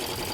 you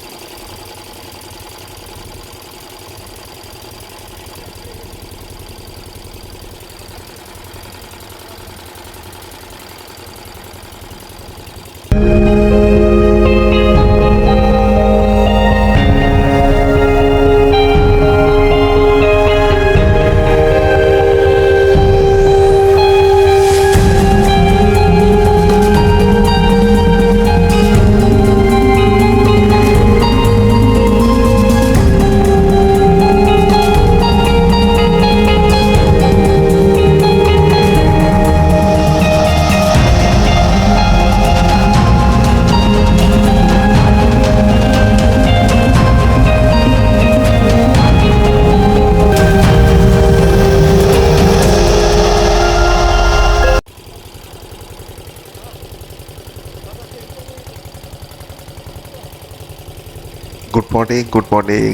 morning good morning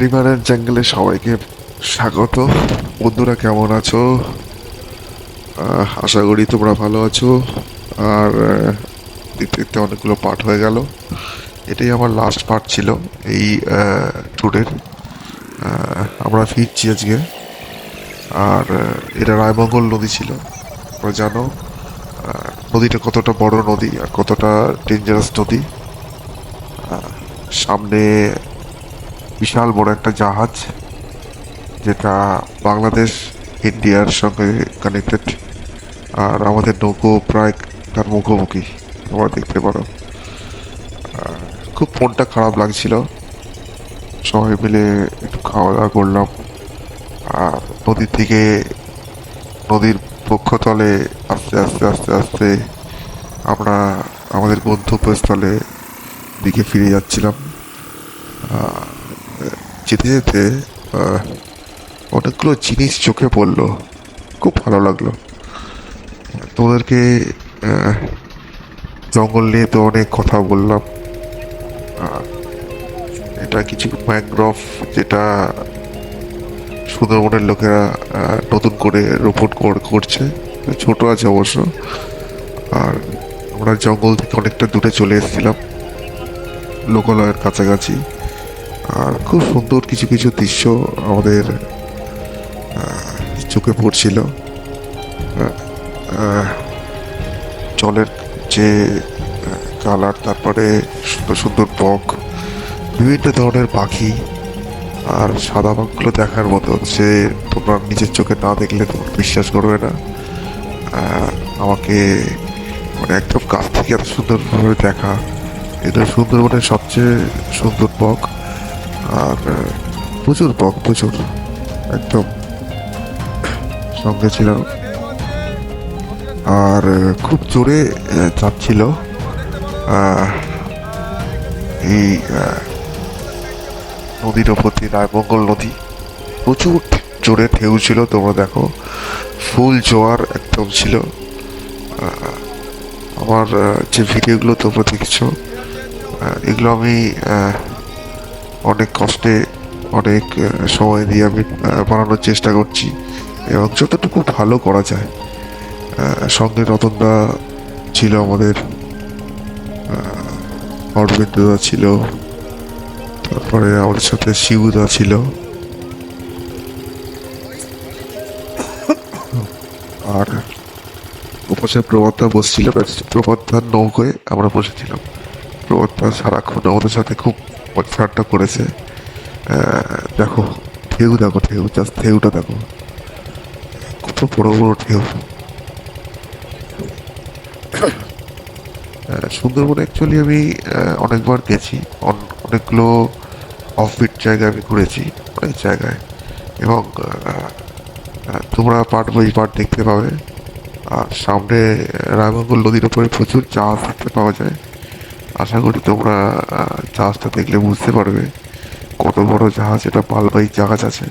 river and জঙ্গলে সবাইকে স্বাগত। বন্ধুরা, কেমন আছো? আশা করি তোমরা ভালো আছো। আর দেখতে দেখতে অনেকগুলো পার্ট হয়ে গেল। এটাই আমার লাস্ট পার্ট ছিল এই ট্যুরের আমরা ফিরছি আজকে। আর এটা রায়মঙ্গল নদী ছিল। তোমরা জানো নদীটা কতটা বড় নদী আর কতটা ডেঞ্জারাস নদী। সামনে বিশাল বড় একটা জাহাজ যেটা বাংলাদেশ, ইন্ডিয়ার সঙ্গে কানেক্টেড আর আমাদের নৌকো প্রায় তার মুখোমুখি, তোমরা দেখতে পারো। খুব মনটা খারাপ লাগছিল। সবাই মিলে একটু খাওয়া দাওয়া করলাম। আর নদীর থেকে নদীর পক্ষতলে আস্তে আস্তে আস্তে আস্তে আমরা আমাদের গন্তব্যস্থলে দিকে ফিরে যাচ্ছিলাম। যেতে যেতে অনেকগুলো জিনিস চোখে পড়ল। খুব ভালো লাগল। তোমাদেরকে জঙ্গল নিয়ে তো অনেক কথা বললাম। এটা কিছু ম্যানগ্রোভ যেটা সুন্দরবনের লোকেরা নতুন করে রোপণ কর- করছে। ছোট আছে অবশ্য। আর আমরা জঙ্গল থেকে অনেকটা দূরে চলে এসেছিলাম। লোকালয়ের কাছাকাছি। আর খুব সুন্দর কিছু কিছু দৃশ্য আমাদের চোখে পড়ছিল। জলের যে কালার তারপরে সুন্দর সুন্দর বক, বিভিন্ন ধরনের পাখি আর সাদা বাঘগুলো দেখার মতো। সে তোমরা নিজের চোখে না দেখলে তোমরা বিশ্বাস করবে না। আমাকে মানে একদম কাছ থেকে এত সুন্দরভাবে দেখা। এটা সুন্দরবনের সবচেয়ে সুন্দর বক, আর প্রচুর বক, প্রচুর, একদম সঙ্গে ছিল। আর খুব জোরে চাপছিল। এই নদীর ওপর দিয়ে রায়মঙ্গল নদী প্রচুর জোরে ঢেউ ছিল, তোমরা দেখো। ফুল জোয়ার একদম ছিল। আমার যে ভিডিওগুলো তোমরা দেখছ এগুলো আমি অনেক কষ্টে, অনেক সময় দিয়ে আমি বানানোর চেষ্টা করছি এবং যতটুকু ভালো করা যায় সঙ্গে রতনদা ছিল আমাদের অরবিন্দদা ছিল, তারপরে আমাদের সাথে শিবুদা ছিল। আর ওপাশে প্রভাতদা বসছিল প্রভাতদার নৌকোয় আমরা বসেছিলাম। প্রভাতদা সারাক্ষণ আমাদের সাথে খুব মজা করেছে। দেখো, ঢেউ দেখো, ঢেউ জাস্ট ঢেউটা দেখো। কত বড় বড় ঢেউ। সুন্দরবন অ্যাকচুয়ালি আমি অনেকবার গেছি। অন- অনেকগুলো অফবিট জায়গায় আমি ঘুরেছি, অনেক জায়গায়। এবং তোমরা পার্ট বাই পার্ট দেখতে পাবে। আর সামনে রায়মঙ্গল নদীর উপরে প্রচুর জাহাজ দেখতে পাওয়া যায়। আশা করি তোমরা জাহাজটা দেখলে বুঝতে পারবে কত বড় জাহাজ এটা মালবাহী জাহাজ আছে।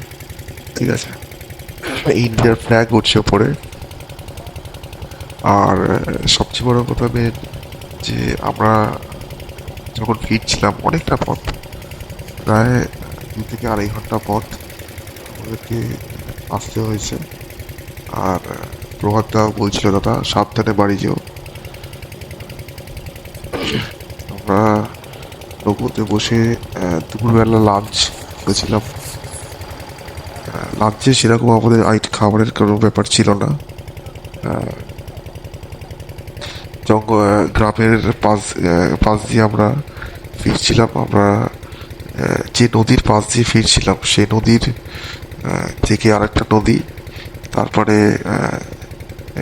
ঠিক আছে? ইন্ডিয়ার ফ্ল্যাগ উঠছে ওপরে আর সবচেয়ে বড় কথা মেন যে আমরা যখন ফিরছিলাম অনেকটা পথ, প্রায় দু থেকে আড়াই ঘণ্টা পথ আমাদেরকে আসতে হয়েছে। আর প্রভাতদা বলছিল, দাদা, সাবধানে বাড়ি যেও। আমরা নৌকোতে বসে দুপুরবেলা লাঞ্চ করেছিলাম। লাঞ্চে সেরকম আমাদের আইট খাবারের কোনো ব্যাপার ছিল না। জঙ্গ গ্রামের পাশ পাশ দিয়ে আমরা ফিরছিলাম। আমরা যে নদীর পাশ দিয়ে ফিরছিলাম, সেই নদীর থেকে আরেকটা নদী। তারপরে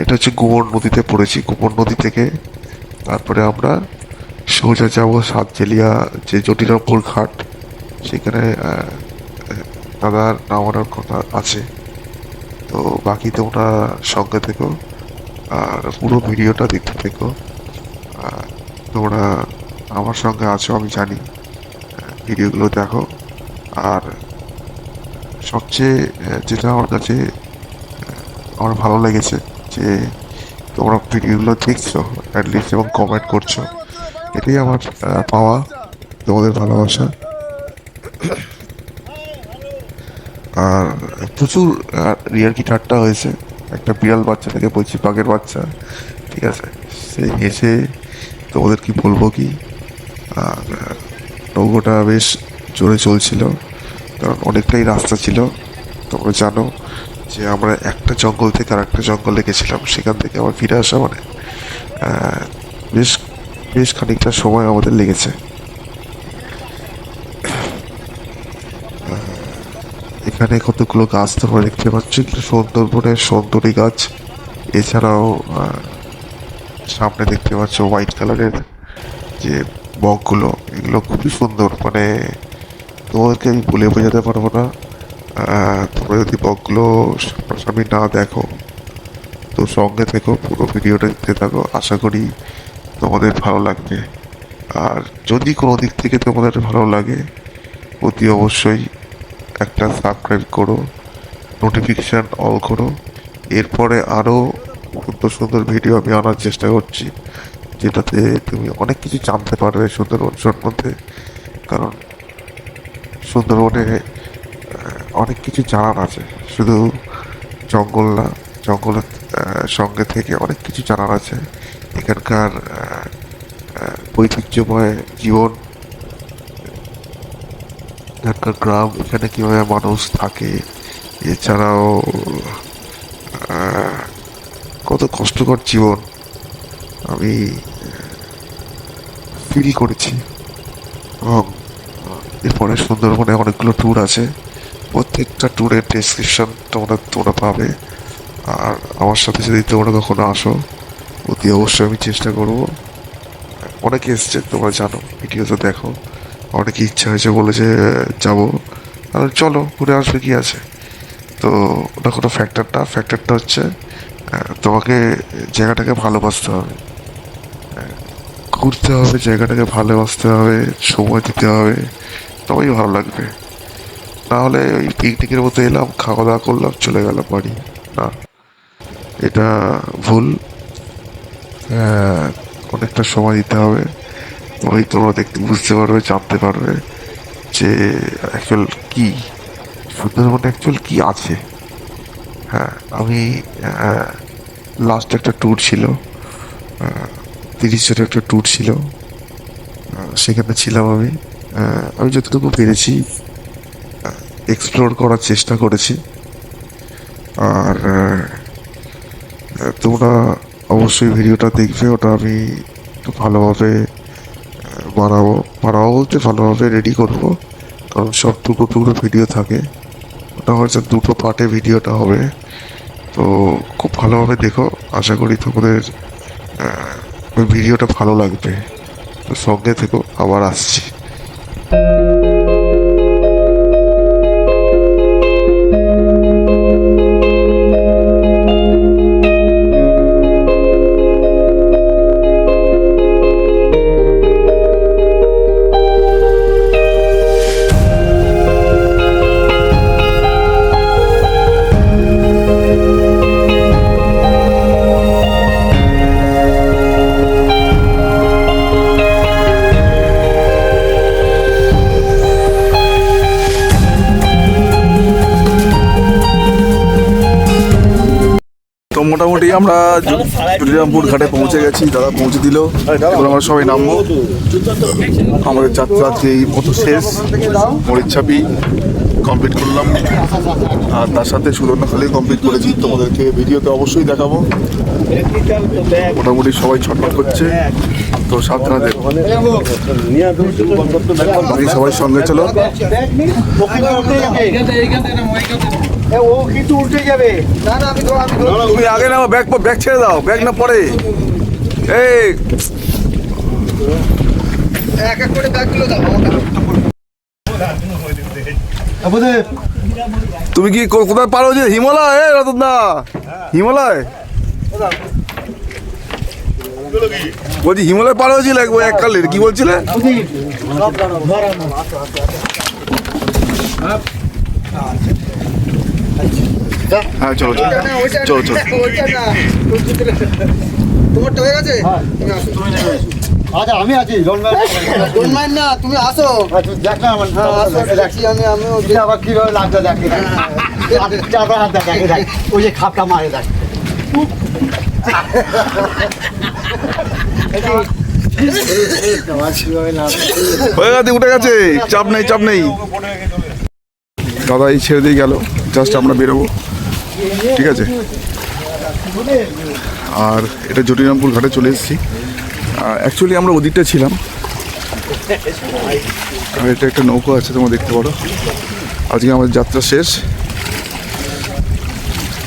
এটা হচ্ছে গোবর নদীতে পড়েছি। গোবর নদী থেকে তারপরে আমরা সোজা যাব সাতজেলিয়া যে জটিলপুর ঘাট। সেখানে দাদার নামানোর কথা আছে। তো বাকি তোমরা সঙ্গে থেকো, আর পুরো ভিডিওটা দেখতে থেকো। তোমরা আমার সঙ্গে আছো, আমি জানি ভিডিওগুলো দেখো। আর সবচেয়ে যেটা আমার কাছে আমার ভালো লেগেছে, যে তোমরা ভিডিওগুলো দেখছ অ্যাটলিস্ট এবং কমেন্ট করছ। এটাই আমার পাওয়া তোমাদের ভালোবাসা। আর প্রচুর রিয়ার কি ঠাট্টা হয়েছে। একটা বিড়াল বাচ্চা থেকে বলছি, বাঘের বাচ্চা, ঠিক আছে? সে হেসে তোমাদের কি বলব কি? আর, নৌকোটা বেশ জোরে চলছিল, কারণ অনেকটাই রাস্তা ছিল। তোমরা জানো যে আমরা একটা জঙ্গল থেকে আর একটা জঙ্গলে গেছিলাম, সেখান থেকে আবার ফিরে আসা মানে বেশ খানিকটা সময় আমাদের লেগেছে। এখানে কতগুলো গাছ তোমরা দেখতে পাচ্ছ সুন্দরবনের সুন্দরী গাছ। এছাড়াও সামনে দেখতে পাচ্ছ হোয়াইট কালারের যে বকগুলো, এগুলো খুবই সুন্দর। মানে তোমাদেরকে আমি বলে বোঝাতে পারব না। তোমরা যদি বকগুলো সামনাসামনি না দেখো, তো সঙ্গে থেকো পুরো ভিডিওটা দেখতে থাকো। আশা করি তোমাদের ভালো লাগবে। আর যদি কোনো দিক থেকে তোমাদের ভালো লাগে, অতি অবশ্যই একটা সাবস্ক্রাইব করো নোটিফিকেশান অল করো। এরপরে আরও সুন্দর সুন্দর ভিডিও আমি আনার চেষ্টা করছি, যেটাতে তুমি অনেক কিছু জানতে পারবে সুন্দরবন সম্বন্ধে। কারণ সুন্দরবনে অনেক কিছু জানার আছে। শুধু জঙ্গল না, জঙ্গলের সঙ্গে থেকে অনেক কিছু জানার আছে। এখানকার ঐতিহ্যময় জীবন, এখানকার গ্রাম, এখানে কীভাবে মানুষ থাকে, এছাড়াও কত কষ্টকর জীবন আমি ফিল করেছি। এবং এরপরে সুন্দরবনে অনেকগুলো ট্যুর আছে। প্রত্যেকটা ট্যুরের ডেসক্রিপশন তোমরা তোমরা পাবে। আর আমার সাথে যদি তোমরা কখনো আসো অতি অবশ্যই আমি চেষ্টা করব। অনেকে এসছে, তোমরা জানো, ভিডিও তো দেখো। অনেকে ইচ্ছা হয়েছে বলেছে যাব। আর চলো, ঘুরে আসবে কি আছে। তো ওটা কোনো ফ্যাক্টর না ফ্যাক্টরটা হচ্ছে তোমাকে জায়গাটাকে ভালোবাসতে হবে। ঘুরতে হবে, জায়গাটাকে ভালোবাসতে হবে, সময় দিতে হবে। তবেই ভালো লাগবে। না হলে ওই পিকনিকের মতো এলাম খাওয়া দাওয়া করলাম, চলে গেলাম বাড়ি। না, এটা ভুল। অনেকটা সময় দিতে হবে। ওই তোমরা দেখতে বুঝতে পারবে জানতে পারবে যে অ্যাকচুয়াল কি সুন্দরবনে অ্যাকচুয়াল কি আছে। হ্যাঁ আমি লাস্ট একটা ট্যুর ছিল আহ, তিরিশ জনের একটা ট্যুর ছিল সেখানে ছিলাম আমি। আমি যতটুকু পেরেছি এক্সপ্লোর করার চেষ্টা করেছি। আর তোমরা অবশ্যই ভিডিওটা দেখবে, ওটা আমি ভালোভাবে বানাবো। বানাবো বলতে ভালোভাবে রেডি করব, কারণ সব টুকরো টুকরো ভিডিও থাকে। ওটা হয়তো দুটো পার্টে ভিডিওটা হবে। তো খুব ভালোভাবে দেখো, আশা করি তোমাদের ভিডিওটা ভালো লাগবে। তো সঙ্গে থেকো, আবার আসছি। মোটামুটি আমরা জুলিরামপুর ঘাটে পৌঁছে গেছি, দাদা পৌঁছে দিল। এবার আমরা সবাই নামবো। আমাদের যাত্রা আজকে এই মতো শেষ। মরিচ্ছাপি কমপ্লিট করলাম। আর তার সাথে সুবর্ণখালি কমপ্লিট করেছি। তোমাদেরকে ভিডিওতে অবশ্যই দেখাবো। মোটামুটি সবাই ছটফট করছে। তো সাবধানে দেখো। বাকি সবাই সঙ্গে চলো। ও কিন্তু উল্টে যাবে। না না আমি আমি তুমি আগে নাও ব্যাগ ব্যাগ ছেড়ে দাও ব্যাগ না পরে এই। এক এক করে ব্যাগগুলো দাও তুমি কি কোথায় পারো যে? হিমালয় এ রতন দা। হিমালয়। বলছি হিমালয় পার হয়েছিল এক এক কালের কি বলছিলে? হ্যাঁ চলো চলো। চলো চলো। ওইটা না তোমারটা হয়ে গেছে? তুমি আসো। আচ্ছা আমি আছি গোলমাইন না তুমি আসো। দেখ না আমার হ্যাঁ দেখছি আমি আমিও আবার কীভাবে লাগছে দেখে চাপা হাত দেখে দেখ ওই যে খাপটা মারে দেখ। হয়ে গেছে উঠে গেছে। চাপ নেই চাপ নেই। দাদা এই ছেড়ে দিয়ে গেল। জাস্ট আমরা বেরোবো। ঠিক আছে? আর এটা জটিরামপুর ঘাটে চলে এসেছি। অ্যাকচুয়ালি আমরা ওদিকটা ছিলাম। আর এটা একটা নৌকো আছে, তোমরা দেখতে পারো। আজকে আমাদের যাত্রা শেষ।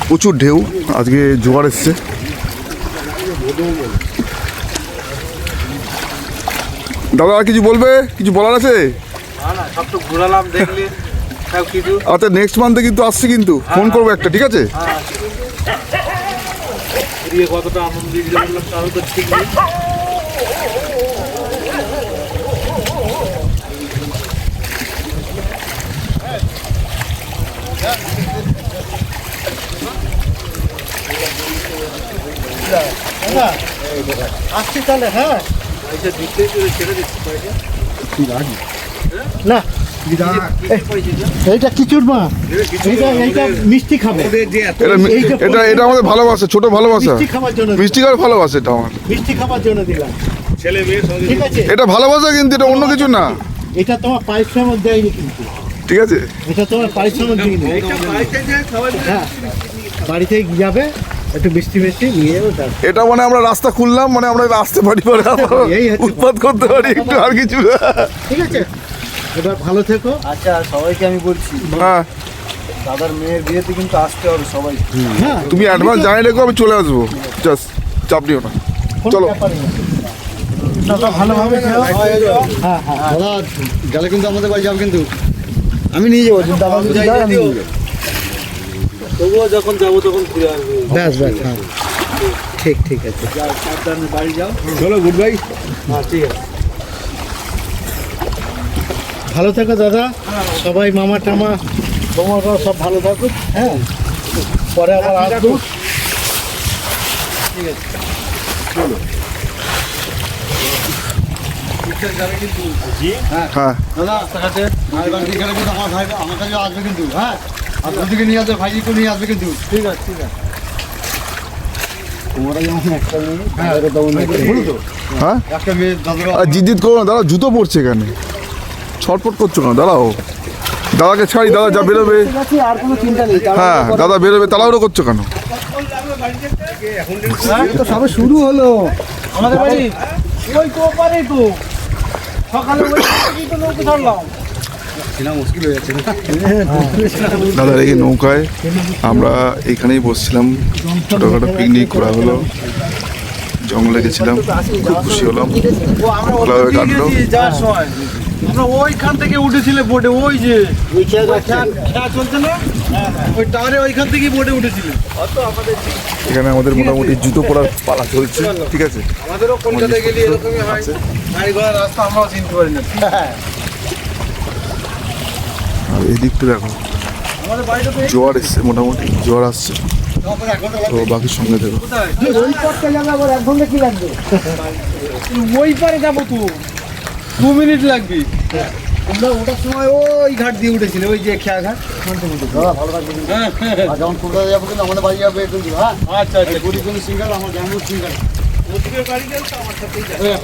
প্রচুর ঢেউ, আজকে জোয়ার এসছে। দাদা, আর কিছু বলবে? কিছু বলার আছে? আচ্ছা নেক্সট মান্থে কিন্তু আসছি কিন্তু। ফোন করব একটা ঠিক আছে? ঘুরিয়ে কতটা আনন্দ দিতে বললাম তাহলে তো ঠিক নেই। আসছি তাহলে হ্যাঁ। ছেড়ে দিচ্ছি না এইটা কিচুর মা। এইটা এইটা মিষ্টি খাবে। এটা এটা এটা আমাদের ভালোবাসা ছোট ভালোবাসা। মিষ্টি খাওয়ার ভালোবাসা এটা আমার মিষ্টি খাবার জন্য দিলাম। ছেলে মেয়ে ঠিক আছে? এটা ভালোবাসা কিন্তু এটা অন্য কিছু না। এটা তোমার পারিশ্রমিক দেয়নি কিন্তু। ঠিক আছে? এটা তোমার পারিশ্রমিক দিইনি বাড়িতে যায় খাবার হ্যাঁ। বাড়িতে যাবে একটু মিষ্টি মিষ্টি নিয়ে এটা মানে আমরা রাস্তা খুললাম মানে আমরা আসতে পারি হচ্ছে। উৎপাদ করতে পারি একটু আর কিছু না। ঠিক আছে? এবার ভালো থেকো। আচ্ছা সবাইকে আমি বলছি হ্যাঁ। দাদার মেয়ের বিয়েতে কিন্তু আসতে হবে সবাই। হ্যাঁ তুমি অ্যাডভান্স জানিয়ে রেখো আমি চলে আসব। জাস্ট চাপ নিও না। চলো। ব্যাপার নেই। দাদা ভালোভাবে হ্যাঁ হ্যাঁ। দাদা গেলে কিন্তু আমাদের বাড়ি যাবে কিন্তু। আমি নিয়ে যাব দাদা আমি নিয়ে যাব। তবুও যখন যাব তখন আসব। ব্যাস ব্যাস হ্যাঁ। ঠিক ঠিক আছে। যাও সাবধানে বাড়ি যাও। চলো গুড বাই হ্যাঁ ঠিক আছে। ভালো থাকো দাদা। সবাই মামা টামা তোমারও সব ভালো থাকুক হ্যাঁ? পরে আবার আসব। হ্যাঁ। দাদা রাস্তাঘাটে মায়ের বাড়ি গেলে আমার ভাই আমার কাছে আসবে কিন্তু হ্যাঁ? আর নিয়ে আসবে ভাইজিকে নিয়ে আসবে কিন্তু। ঠিক আছে ঠিক আছে। তোমরা একটা মেয়ে হ্যাঁ। দাদারও তেমন একটা মেয়ে। বলো তো। হ্যাঁ? একটা মেয়ে দাদা আর জিদ্দিত করো না দাদা জুতো পড়ছে এখানে। ছটপট করছ না দাঁড়াও। দাদাকে ছাড়ি দাদা যা বেরোবে। কোনো হ্যাঁ দাদা বেরোবে তাড়াহুড়ো করছ কেন? সবে শুরু হলো। আমাদের বাড়ি? ওই তো ওপারেই তো। সকালে ওই থেকেই তো নৌকো ছাড়লাম দাদার এই নৌকায় আমরা এখানেই বসছিলাম। ছোটোখাটো পিকনিক করা হলো। জঙ্গলে গেছিলাম খুব খুশি হলাম। ভালোভাবে কাটলো। আমরা ওইখান থেকে উঠেছিলে বোটে ওই যে ওই চলছে না? ওই টাওয়ারে ওইখান থেকেই বোটে উঠেছিল। এখানে আমাদের মোটামুটি জুতো পরার পালা চলছে ঠিক আছে? আমাদেরও কলকাতায় গেলে এরকমই হয়। গাড়ি ঘোড়ার রাস্তা আমরাও চিনতে পারি না। আর এই দিকটা দেখো। জোয়ার এসছে মোটামুটি জোয়ার আসছে। তো বাকি সঙ্গে দেখো। ওই পথটা যাবে আবার এক ঘণ্টা কি লাগবে? ওই পারে যাব তো। দু মিনিট লাগবে। আমরা ওটার সময় ওই ঘাট দিয়ে উঠেছিল ওই যে খেয়া ঘাট। ওখান থেকে। উঠেছিল। দাদা ভালো থাকবে কিন্তু। আর যখন কলকাতা যাব কিন্তু আমাদের বাড়ি যাবে কিন্তু হ্যাঁ? আচ্ছা আচ্ছা গরিব কিন্তু সিঙ্গেল আমার গ্রামের সিঙ্গেল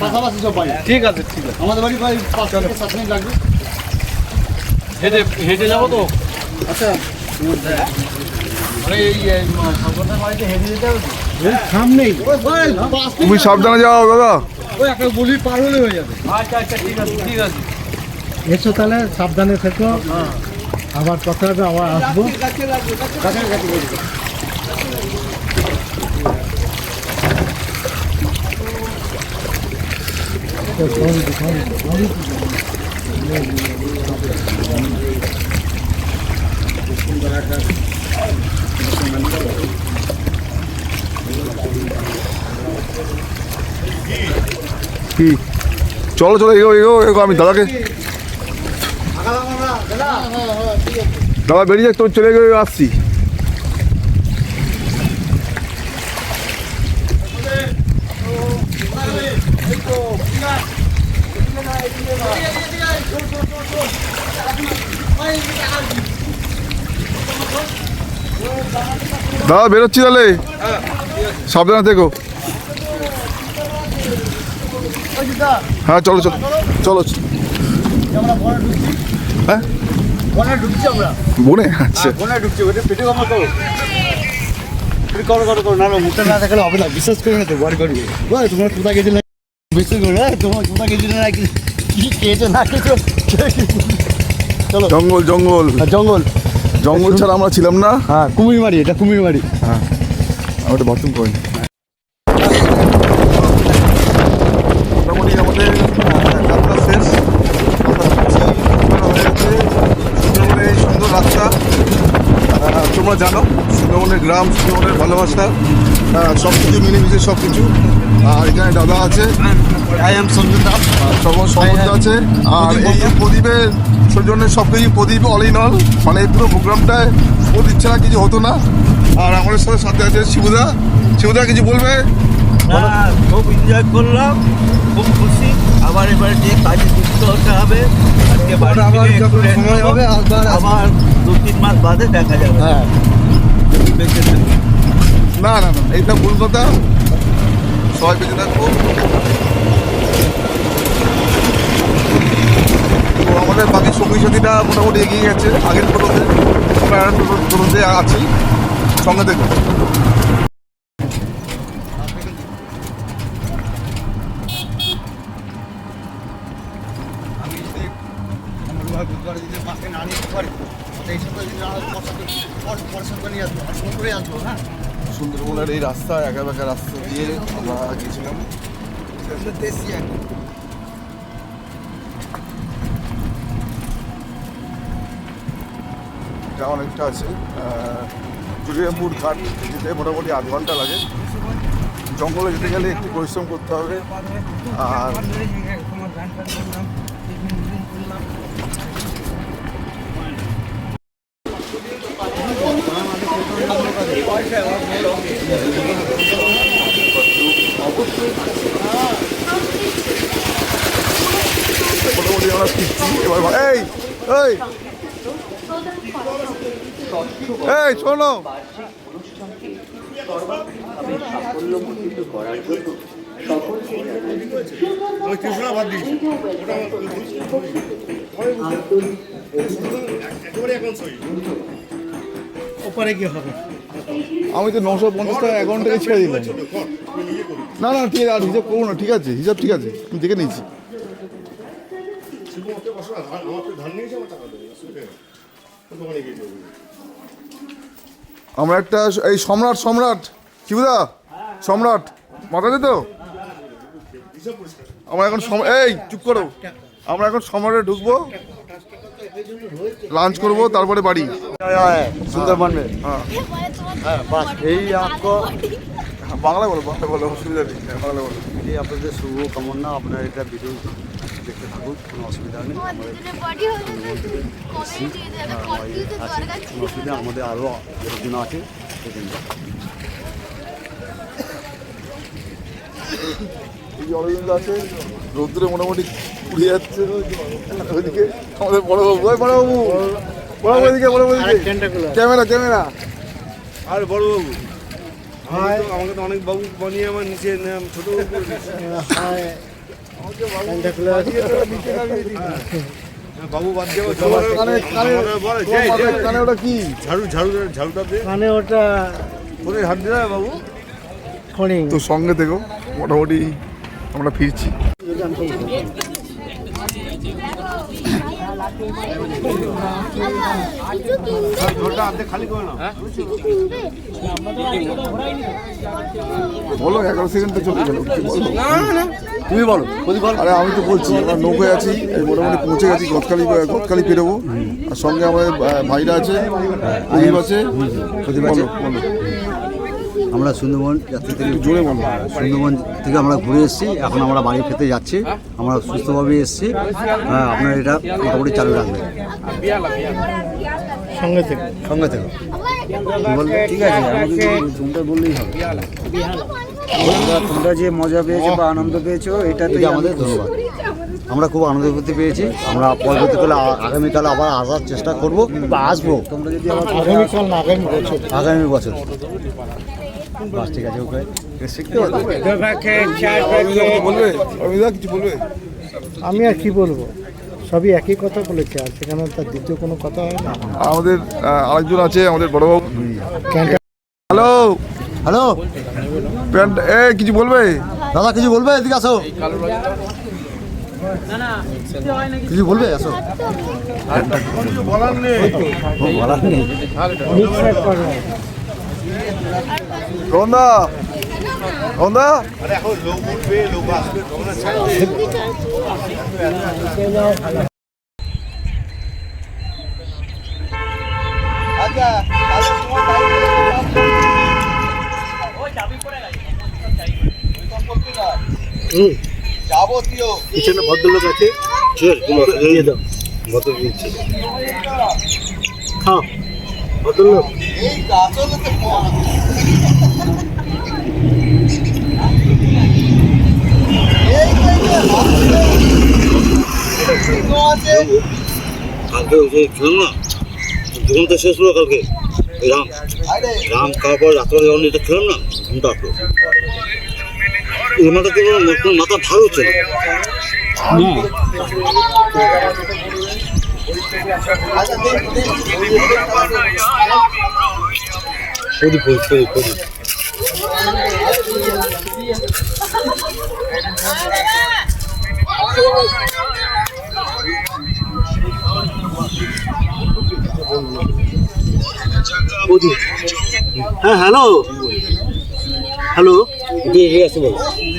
পাশাপাশি সব বাড়ি। ঠিক আছে ঠিক আছে। আমাদের বাড়ি প্রায় পাঁচ থেকে সাত মিনিট লাগবে। হেঁটে হেঁটে যাব তো? আচ্ছা। মানে এই হেঁটে যেতে হবে তো? সামনেই। ওই তুমি সাবধানে যাও দাদা। ওই একটা বলি পার হলে হয়ে যাবে। আচ্ছা আচ্ছা ঠিক আছে ঠিক আছে। এসো তাহলে সাবধানে থেকো। আবার কথা হবে আবার আসব। কাছে বলি কি? চলো চলো, এগো এগো এগো, আমি দাদাকে দাদা বেরিয়ে যাক, তোর চলে গিয়ে আসছি। দাদা, বেরোচ্ছি তাহলে। সাবধানে থেকো। হ্যাঁ চলো চলো চলো। আমরা বনে হ্যাঁ? বনে আমরা। বনে? আচ্ছা। ওটা করো। করো করো করো। না না মুখটা না দেখালে হবে না। বিশ্বাস করে না তো বাড়ি ওই তোমরা কোথায় গেছিলে বিশ্বাস করে হ্যাঁ তোমার কোথায় গেছিলে না কি কি খেয়েছো না খেয়েছো চলো। জঙ্গল জঙ্গল। আর জঙ্গল। জঙ্গল ছাড়া আমরা ছিলাম না। হ্যাঁ কুমির বাড়ি এটা কুমির বাড়ি আমি একটা বাথরুম করি তোমরা জানো সুন্দরবনের গ্রাম সুন্দরবনের ভালোবাসা সব কিছু মিলেমিশে সব কিছু আর এখানে দাদা আছে আই এম সঞ্জু দাস সবার সমর্থ আছে আর এই প্রদীপের সৌজন্যে সব কিছু প্রদীপ অল ইন অল মানে এই পুরো প্রোগ্রামটায় প্রদীপ ছাড়া কিছু হতো না। আর আমাদের সাথে সাথে আছে শিবুদা। শিবুদা কিছু বলবে? হ্যাঁ, খুব এনজয় করলাম খুব খুশি। আবার এবারে যে কাজে যুক্ত হতে হবে আজকে বাড়ি সময় হবে আবার দু তিন মাস বাদে দেখা যাবে। হ্যাঁ। না না না এইটা ভুল কথা। সবাই বেঁচে থাকব তো আমাদের বাকি সঙ্গী সাথীরা মোটামুটি এগিয়ে গেছে। আগের টোটোতে আমরা টোটোতে আছি। সঙ্গে দেখো যদি মাকে না নিতে পারি এই করে নিয়ে আসব করে আসব হ্যাঁ? সুন্দরবনের এই রাস্তা একা বেকা রাস্তা দিয়ে আমরা গেছিলাম। দেশি একদম এটা অনেকটা আছে। জুড়িয়াপুর ঘাট যেতে মোটামুটি আধ ঘণ্টা লাগে। জঙ্গলে যেতে গেলে একটু পরিশ্রম করতে হবে। আর মোটামুটি আমরা ফিরছি এবার ভা- এই এই এই শোনো ওপারে কি হবে। আমি তো নশো পঞ্চাশ টাকা অ্যাকাউন্ট থেকে ছেড়ে দিলাম। না না, ঠিক আছে আর হিসাব করব না, ঠিক আছে, হিসাব ঠিক আছে, আমি দেখে নিয়েছি। আমরা একটা এই সম্রাট সম্রাট কি শিবুদা, সম্রাট মাথাতে তো। আমরা এখন এই, চুপ করো। আমরা এখন সম্রাটে ঢুকবো। লাঞ্চ করব তারপরে বাড়ি। সুন্দরবন। মে হ্যাঁ।, হ্যাঁ বাস। এই আপকো হ্যাঁ, বাংলা বলো বাংলা বলো অসুবিধা নেই। হ্যাঁ, বাংলা বলো। এই আপনাদের শুভ কামনা আপনার এটা ভিডিও দেখতে থাকুন কোনো অসুবিধা নেই। আছে কোনো অসুবিধা আমাদের আরও দিন আছে সেদিন এই অরবিন্দ আছে রৌদ্রে মোটামুটি উড়ে যাচ্ছে। ওইদিকে আমাদের বড়বাবু। ওই বড়বাবু বড়বাবু এদিকে বড়বাবু ক্যামেরা ক্যামেরা। আর বড় বাবু আমাকে তো- আমাকে তো অনেক বাবু বানিয়ে আমার নিচে নাম ছোট বাবু হ্যাঁ, বাবু বাদ কানে ওটা কি? ঝাড়ু ঝাড়ু ঝাড়ুটা দে। মানে ওটা কোথায় হাত বাবু? তো সঙ্গে থেকো মোটামুটি আমরা ফিরছি। বলো এগারো সেকেন্ডে চলে গেল? তুমি বলো। আরে আমি তো বলছি আমরা নৌকায় আছি মোটামুটি পৌঁছে গেছি গতকালি গতকালি পেরোবো আর সঙ্গে আমাদের ভাইরা আছে প্রদীপ আছে। বলো বলো। আমরা সুন্দরবন যাত্রী থেকে জোরে বলো সুন্দরবন থেকে আমরা ঘুরে এসেছি এখন আমরা বাড়ি ফেরতে যাচ্ছি আমরা সুস্থভাবে এসেছি। হ্যাঁ আপনার এটা মোটামুটি চালু রাখবেন। সঙ্গে থেকে। সঙ্গে থেকে। বলবে? ঠিক আছে আমাকে তোমরা বললেই হবে। তোমরা যে মজা পেয়েছ বা আনন্দ পেয়েছ এটা তো আমাদের ধন্যবাদ। আমরা খুব আনন্দ করতে পেরেছি। আমরা পরবর্তীকালে আগামীকাল আবার আসার চেষ্টা করব বা আসব। তোমরা যদি আগামীকাল আগামী বছর। আগামী বছর। বাস ঠিক আছে ওকে। কিছু বলবে? অমিতা কিছু বলবে? আমি আর কি বলব? সবই একই কথা বলেছে আর সেখানে তার দ্বিতীয় কোনো কথা হয় না। আমাদের আরেকজন আছে আমাদের বড়বাবু হ্যালো? হ্যালো? প্যান্ট এ কিছু বলবে? দাদা কিছু বলবে? এদিকে আসো। কিছু বলবে? আসো। বলার নেই বলার নেই রন্দা রন্দা ছাড়বে। পিছনে ভদ্রলোক আছে। দিয়ে দাও। ভদ্রলোক দিচ্ছে খাও। কালকে ওই যে খেলাম না তো শেষ হলো কালকে ওই রাম রাম খাওয়ার পর রাত্রে যখন এটা খেলাম না ঘুমটা আসলো এই মাথা কি মাথা- মাথা ভালো হচ্ছে না প্রদীপ প্রদীপ প্রদীপ প্রদীপ হ্যাঁ হ্যালো। হ্যালো।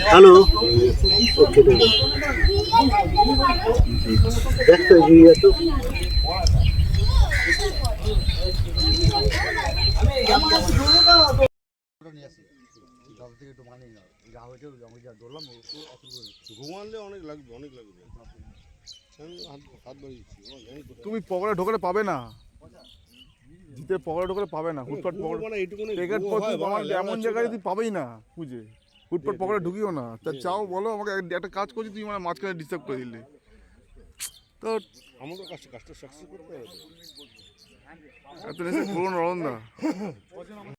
হ্যালো। ওকে দেখো তো। তুমি পকেটে ঢোকালে পাবে না। জিতে পকেট করে পাবে না হুটপাট পকেট পর এমন জায়গায়। তুই পাবেই না খুঁজে হুটপাট পকেটে ঢুকিও না। তা চাও বলো আমাকে একটা কাজ করছি তুই মানে মাঝখানে ডিস্টার্ব করে দিলে। তো আমাকে কাজটা কাজটা সাকসেস করতে হবে এত নেশা পুরনো রন্দা